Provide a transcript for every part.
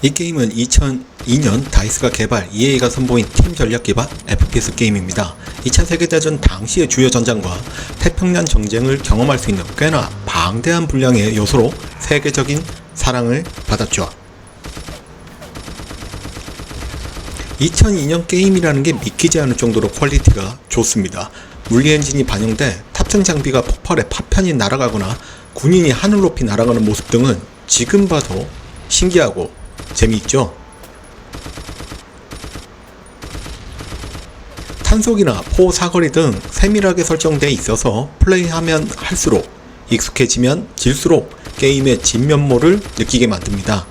이 게임은 2002년 다이스가 개발, EA가 선보인 팀 전략 기반 FPS 게임입니다. 2차 세계대전 당시의 주요 전장과 태평양 전쟁을 경험할 수 있는 꽤나 방대한 분량의 요소로 세계적인 사랑을 받았죠. 2002년 게임이라는 게 믿기지 않을 정도로 퀄리티가 좋습니다. 물리 엔진이 반영돼 탑승 장비가 폭발해 파편이 날아가거나 군인이 하늘 높이 날아가는 모습 등은 지금 봐도 신기하고 재미있죠? 탄속이나 포 사거리 등 세밀하게 설정돼 있어서 플레이하면 할수록 익숙해지면 질수록 게임의 진면모를 느끼게 만듭니다.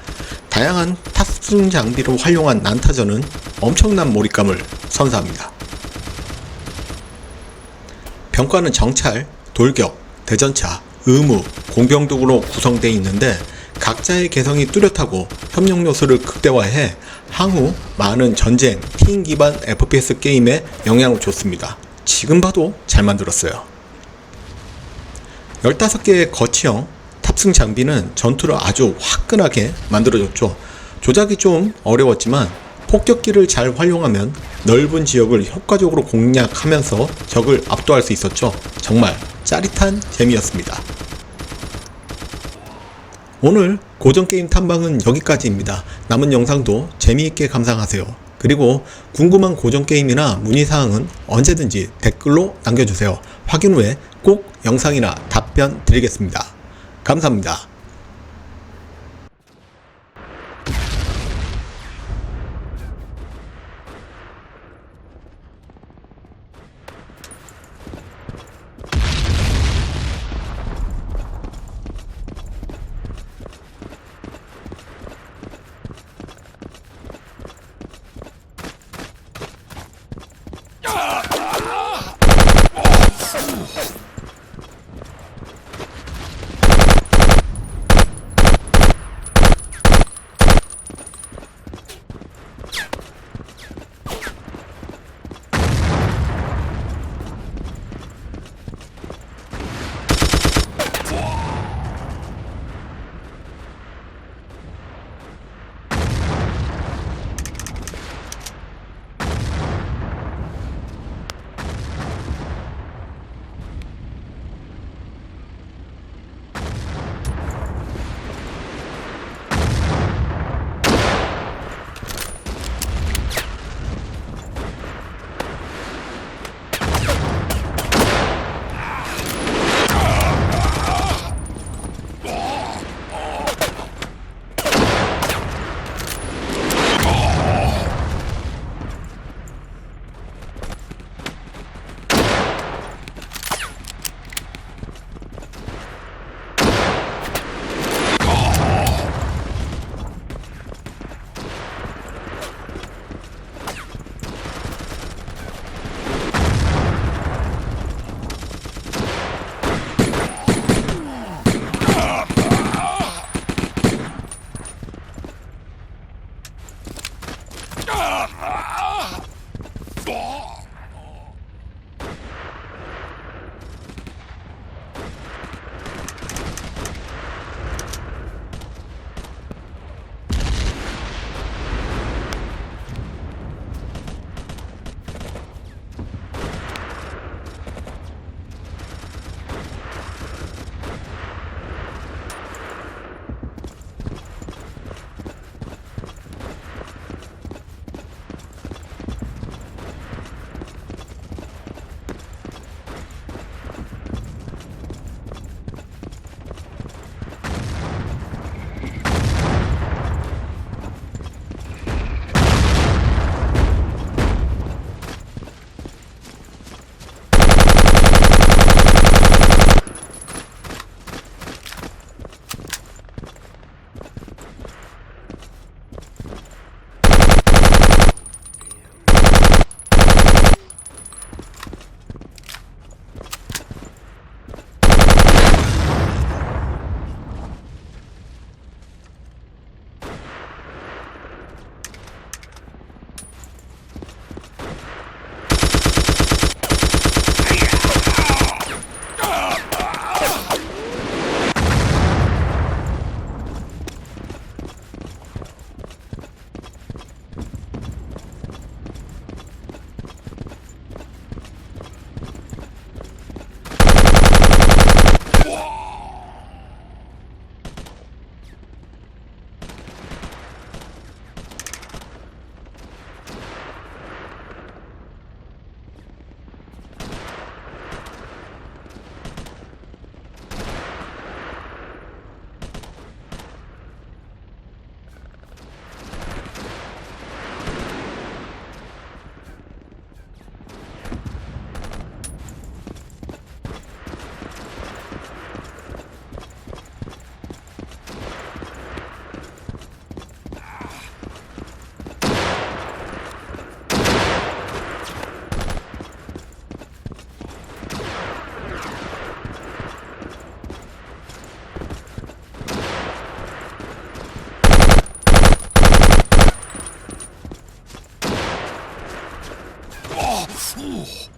다양한 탑승 장비로 활용한 난타전은 엄청난 몰입감을 선사합니다. 병과는 정찰, 돌격, 대전차, 의무, 공병독으로 구성되어 있는데 각자의 개성이 뚜렷하고 협력 요소를 극대화해 향후 많은 전쟁, 팀 기반 FPS 게임에 영향을 줬습니다. 지금 봐도 잘 만들었어요. 15개의 거치형 탑승 장비는 전투를 아주 화끈하게 만들어줬죠. 조작이 좀 어려웠지만 폭격기를 잘 활용하면 넓은 지역을 효과적으로 공략하면서 적을 압도할 수 있었죠. 정말 짜릿한 재미였습니다. 오늘 고전 게임 탐방은 여기까지입니다. 남은 영상도 재미있게 감상하세요. 그리고 궁금한 고전 게임이나 문의 사항은 언제든지 댓글로 남겨주세요. 확인 후에 꼭 영상이나 답변 드리겠습니다. 감사합니다. Ah! ah! Ooh.